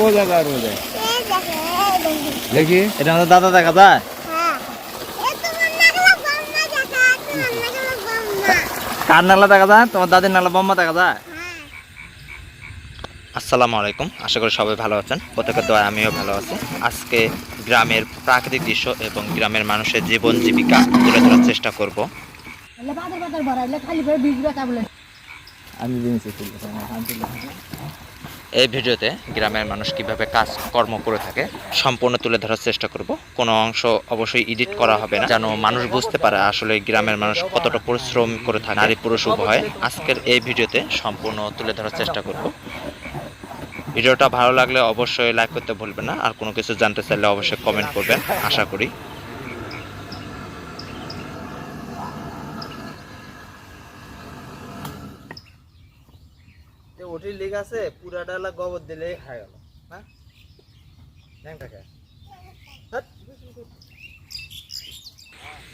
ও আর ও দেখো, দেখো। এটা আমাদের দাদা দেখা যায় হ্যাঁ। কার নালা দেখা যায় তোমার দাদির নালা বম্মা দেখা যায় হ্যাঁ। আসসালামু আলাইকুম আশা করি সবাই ভালো আছেন প্রত্যেকের দোয়া আমিও ভালো আছি আজকে গ্রামের প্রাকৃতিক দৃশ্য এবং গ্রামের মানুষের জীবন জীবিকা তুলে ধরার চেষ্টা করব আমি জিনিস এই ভিডিওতে গ্রামের মানুষ কীভাবে কাজ কর্ম করে থাকে সম্পূর্ণ তুলে ধরার চেষ্টা করব। কোনো অংশ অবশ্যই এডিট করা হবে না, যেন মানুষ বুঝতে পারে আসলে গ্রামের মানুষ কতটা পরিশ্রম করে থাকে। নারী পুরুষ উভয় আজকের এই ভিডিওতে সম্পূর্ণ তুলে ধরার চেষ্টা করব। ভিডিওটা ভালো লাগলে অবশ্যই লাইক করতে ভুলবেন না, আর কোনো কিছু জানতে চাইলে অবশ্যই কমেন্ট করবেন। আশা করি ওটির লিগ আছে পুরা ডালা গোবর দিলে খাই গেল হ্যাঁ?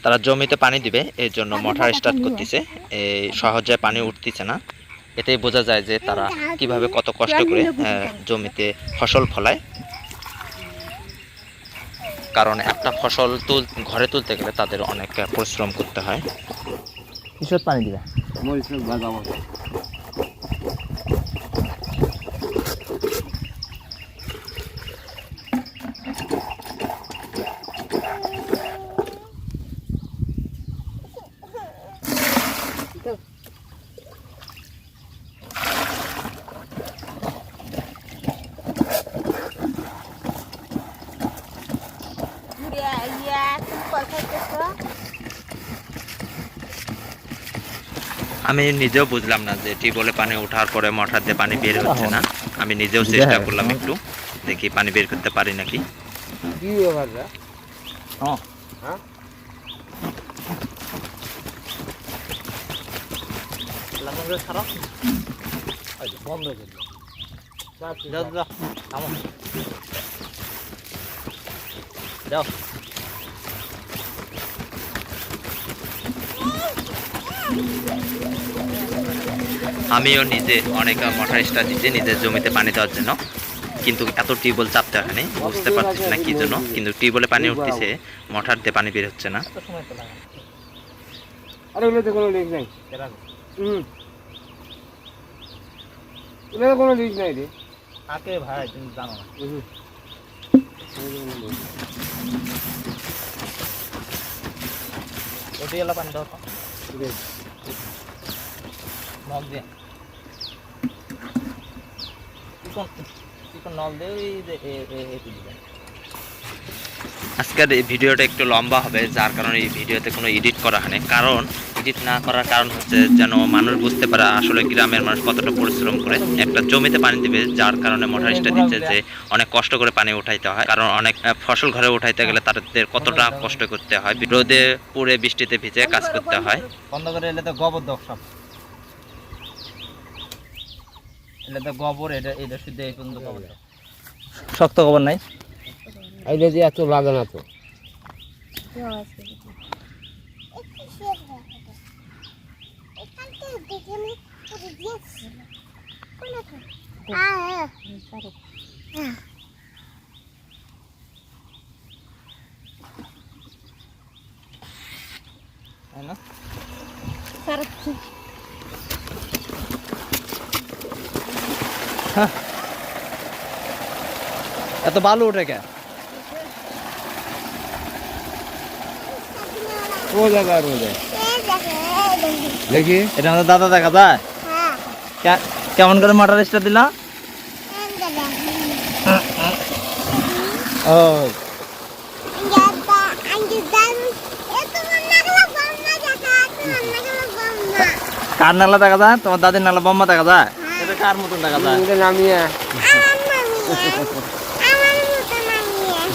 তারা জমিতে পানি দিবে এই জন্য মোটর স্টার্ট করতেছে। এই সহজে পানি উঠতেছে না। এটাই বোঝা যায় যে তারা কীভাবে কত কষ্ট করে জমিতে ফসল ফলায়। কারণ একটা ফসল তুল ঘরে তুলতে গেলে তাদের অনেক পরিশ্রম করতে হয়। কিসব পানি দিবা মরিচ বাজাবো ইয়া, ইয়া, তুমি কল খাইতেছো? আমি নিজেও বুঝলাম না যে টিউবওয়েলে পানি ওঠার পরে মোটর দিয়ে পানি বের হচ্ছে না। আমি নিজেও চেষ্টা করলাম একটু দেখি পানি বের করতে পারি নাকি। কি ব্যাপার হ্যাঁ। আমিও নিজে অনেক মোটর স্টার দিচ্ছি নিজের জমিতে পানি দেওয়ার জন্য। কিন্তু এত টিউবওয়েল চাপতে হয়নি, বুঝতে পারছি না কি জন্য। কিন্তু টিউবওয়েলে পানি উঠতেছে মোটর দিয়ে পানি বের হচ্ছে না। আরে হুম। কোনো লিক নাই রে। থাকে ভাই তুমি জানো না। ওটি এলা পানি দাও তো। দিয়ে। আজকের এই ভিডিওটা একটু লম্বা হবে যার কারণে এই ভিডিওতে কোনো এডিট করা হয়নি কারণ এডিট না করার কারণ হচ্ছে যেন মানুষ বুঝতে পারে আসলে গ্রামের মানুষ কতটা পরিশ্রম করে। একটা জমিতে পানি দিবে যার কারণে মোটরিস্টটা দিচ্ছে যে অনেক কষ্ট করে পানি উঠাইতে হয়। কারণ অনেক ফসল ঘরে উঠাইতে গেলে তাদের কতটা কষ্ট করতে হয়। রোদে পুড়ে বৃষ্টিতে ভিজে কাজ করতে হয়। বন্ধ করে এলে তো গোবর দাও সব। এলে তো গোবর এটা এটা শুদ্ধ এই পর্যন্ত গোবর শক্ত খবর নাই? এইটা দিয়ে এত লাগে না তো থেকে দেখে আমি করে দিয়েছি। কোনটা? আহ, আহ। আহ। তাই না সারাচ্ছি। এত দেখো, এটা আমাদের দাদা দেখা যায়? হ্যাঁ, কে- কেমন করে মোটর স্টার দিলা? ও. কার নালা দেখা যায়? তোমার দাদির নালা বম্মা দেখা যায়? এটা কার মতন দেখা যায়? নামিয়ে.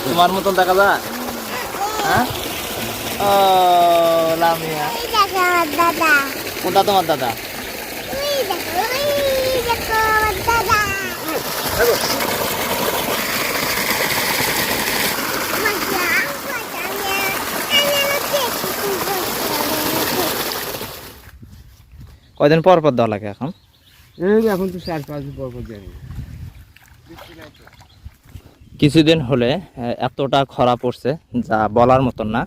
তোমার মতন দেখা যায়? হ্যাঁ? ও লামিয়া। কোনটা তোমার দাদা। কয়দিন পর পর দেওয়া লাগে এখন? এখন তো চার পাঁচ দিন পর পর জানি কিছুদিন হলে এতটা খরা পড়ছে যা বলার মতন না।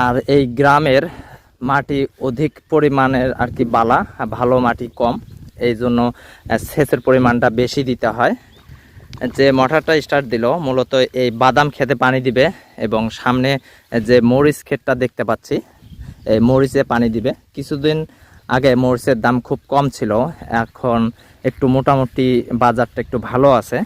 আর এই গ্রামের মাটি অধিক পরিমাণের আর কি বালা ভালো মাটি কম। এই জন্য সেচের পরিমাণটা বেশি দিতে হয়। যে মোটরটা স্টার্ট দিল, মূলত এই বাদাম খেতে পানি দিবে এবং সামনে যে মরিচ ক্ষেতটা দেখতে পাচ্ছি, এই মরিচে পানি দিবে। কিছুদিন আগে মরিচের দাম খুব কম ছিল, এখন একটু মোটামুটি বাজারটা একটু ভালো আছে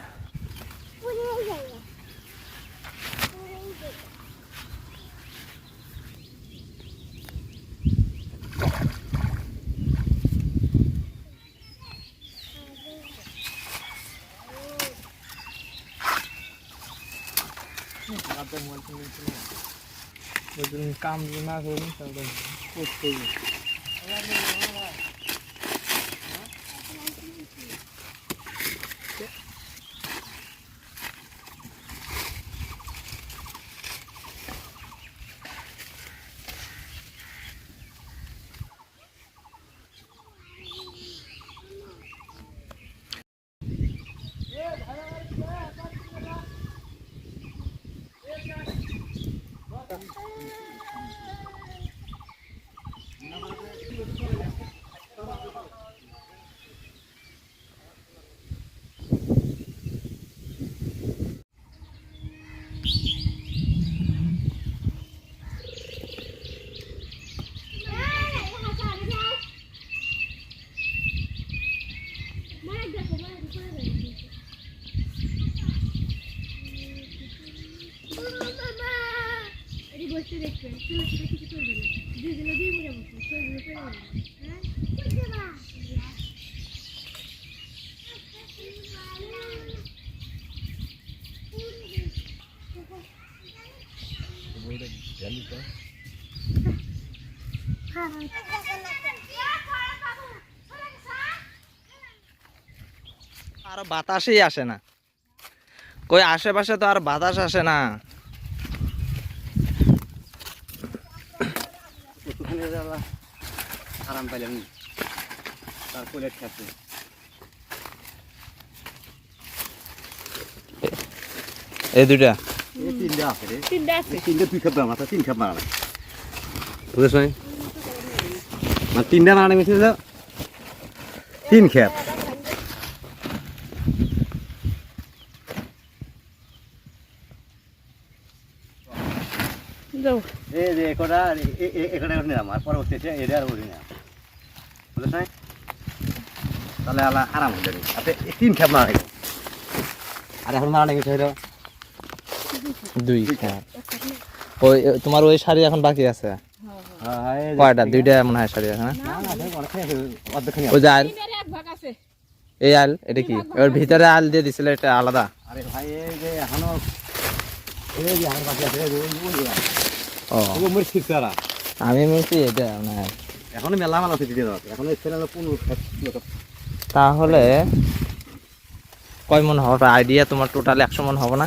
পুড়ে যাবে কাম না করুন তাহলে করতে আর বাতাসই আসে না। কই আশেপাশে তো আর বাতাস আসে না ওখানে আরাম পাইলাম তারপরে খেতে এই দুইটা? তিনটা আছে রে। তিনটা তুই খাবি আমার তিন খাব মারা বুঝছ মানে তিনটা মারা তিন খেপ এই যে একটা একটা নিলাম আর পরবর্তী এটা আর উঠি না। তাহলে আলা আরাম হয়ে যাবে আপনি তিন খেপ মারা আর এখন মারা হইল? দুই। ওই তোমার ওই শাড়ি এখন বাকি আছে? হ্যাঁ কয়টা? দুইটা মনে হয় শাড়ি আছে ওই যে আল এই আল এটা কি? ওর ভিতরে আল দিয়ে দিছিল এটা আলাদা? আরে ভাই এই যে এখনও এই যে বাকি আছে ও। আমি বলছি এটা মনে হয়। এখনও মেলা মাল আছে দিতে দাও এখন ছেলে পনেরো তাহলে কয় মন হবে? আইডিয়া তোমার টোটাল একশো মন হবে না?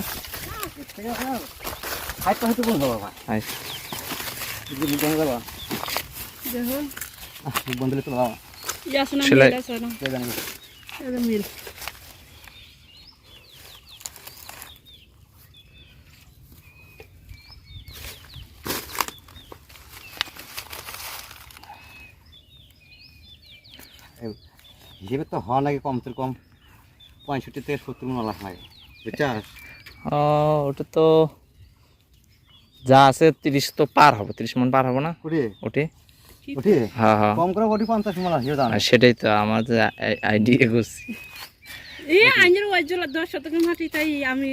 বন্ধ চলো বাবা হিসেবে তো হওয়া লাগে কম কম পঁয়ষট্টি থেকে সত্তর মন লাখ লাগে বুঝছাস ওটা তো যা আছে তিরিশ তো পার হবে তিরিশ মন পার হবে না? ওটি? হ্যাঁ হ্যাঁ। কম করে ওটি পঞ্চাশ মন জানো? সেটাই তো আমার আইডিয়া করছি। আমি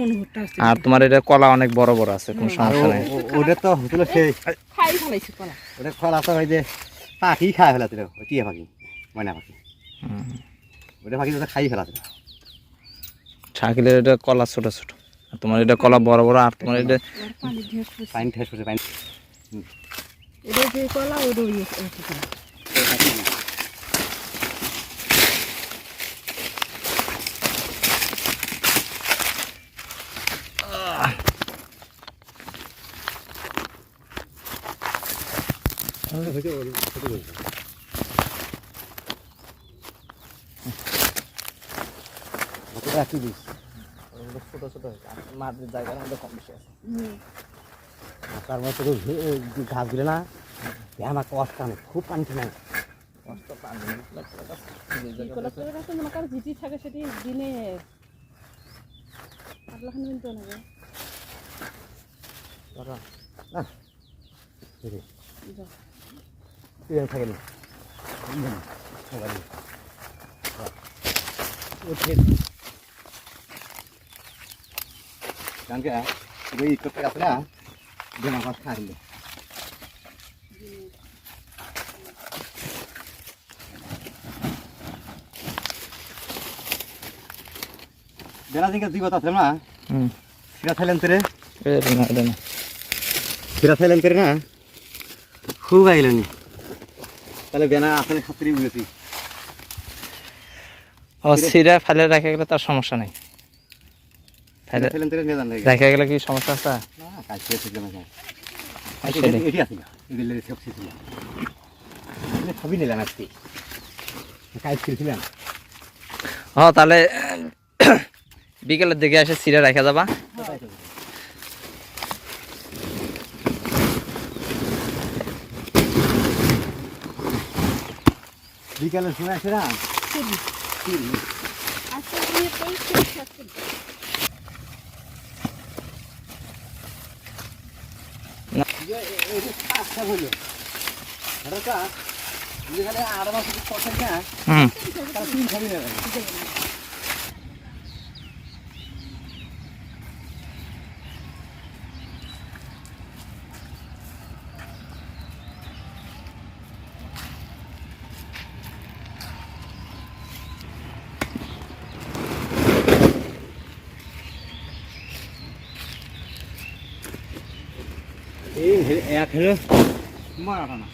মন আর তোমার এটা কলা অনেক বড় বড় আছে কোনো সমস্যা নেই। ওটা তো হচ্ছিল সেই খাই কলা। তো যে পাখি খায় ফেলাছিল ওই টিয়া পাখি ময়না পাখি। ওটা পাখি তো খাই ফেলাছিল শাকিলের এটা কলা ছোট ছোট। আর তোমার এটা কলা বড় বড় আর তোমার এটা পানি। ঠেস করছে পানি। এটা যে কলা ওটা একই ছোট ছোটো ছোটো মাটির জায়গার মধ্যে কম বেশি আছে তার মধ্যে ঘাস দিলে না আমার কষ্ট আনে খুব পানি না কষ্ট পানি মনে কর থাকে সেটি দিনে আটলাখান মিনিট নেবে না ধরো তুই থাকে নি উঠে কারণ কি ওই করতে গেছে না বেমা মাছ খাইলে বেলা দিকে জীবত আছে না হুম সিরা থাইলেন তেরে এটা না এটা না সিরা থাইলেন তেরে না খুব আইলেনি তাহলে বেনা আসলে খাতিরি বুঝেছি ও সিরা ফেলে রেখে গেলে তার সমস্যা নেই। ফেলে রেখে গেলে কি সমস্যা আছে? না কাজ করে ঠিক না। আচ্ছা, এটি রে। আছে এগুলো সব ছিল সবই নিলাম আজকে। কাজ করেছিলাম ও তাহলে বিকেলের দিকে এসে সিরা রেখে যাবা। বিকালের সময় আসে না? আছে আচ্ছা যেখানে আট মাস কথা না। হুম। তিন খাবি এক হলো মারাটা না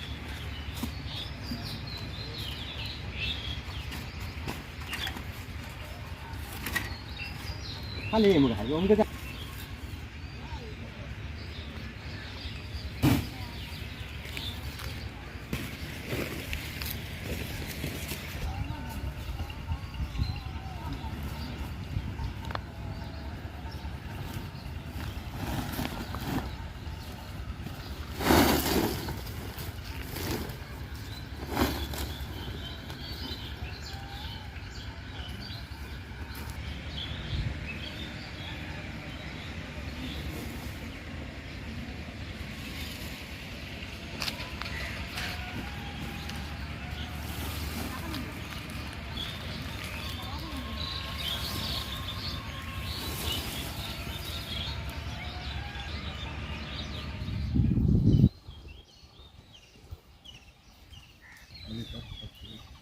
খালি এমন খাই অমুকে ありがとうございます。